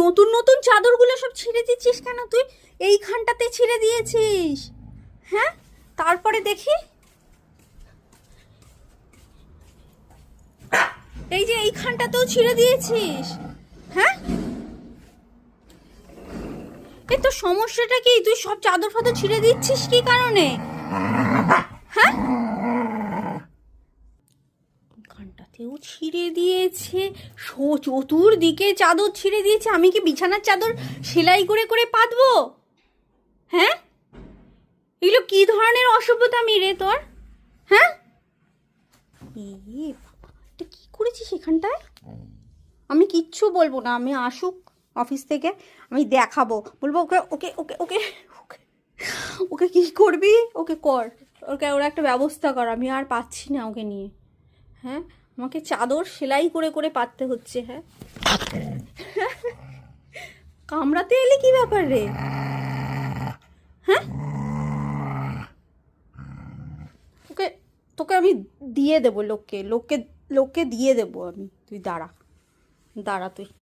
নতুন নতুন চাদরগুলো সব ছিঁড়ে দিচ্ছিস কেন তুই? এইখানটাতে ছিঁড়ে দিয়েছিস। হ্যাঁ? তারপরে দেখি। এই যে এইখানটাতেও ছিঁড়ে দিয়েছিস। হ্যাঁ? এই তো সমস্যাটা কি? তুই সব চাদর ফাদর ছিঁড়ে দিচ্ছিস কি কারণে? হ্যাঁ? ঘন্টাতেও ছিঁড়ে দিয়েছে। সো চতুর্দিকে চাদর ছিঁড়ে দিয়েছে। আমি কি বিছানার চাদর সেলাই করে করে পাতবো? হ্যাঁ? এগুলো কি ধরনের অসভ্যতামি রে তোর? হ্যাঁ? এটা কি করেছিস এখানটায়? আমি কিচ্ছু বলব না। আমি আসুক অফিস থেকে, আমি দেখাবো। বলব ওকে ওকে ওকে ওকে ওকে কি করবি? ওকে কর। ওকে, ওরা একটা ব্যবস্থা কর। আমি আর পাচ্ছি না ওকে নিয়ে। হ্যাঁ? আমাকে চাদর সেলাই করে করে পাততে হচ্ছে হ্যাঁ? কামড়াতে এলে কি ব্যাপার রে? হ্যাঁ? তোকে তোকে আমি দিয়ে দেবো, লোককে লোককে লোককে দিয়ে দেবো আমি। তুই দাঁড়া দাঁড়া তুই।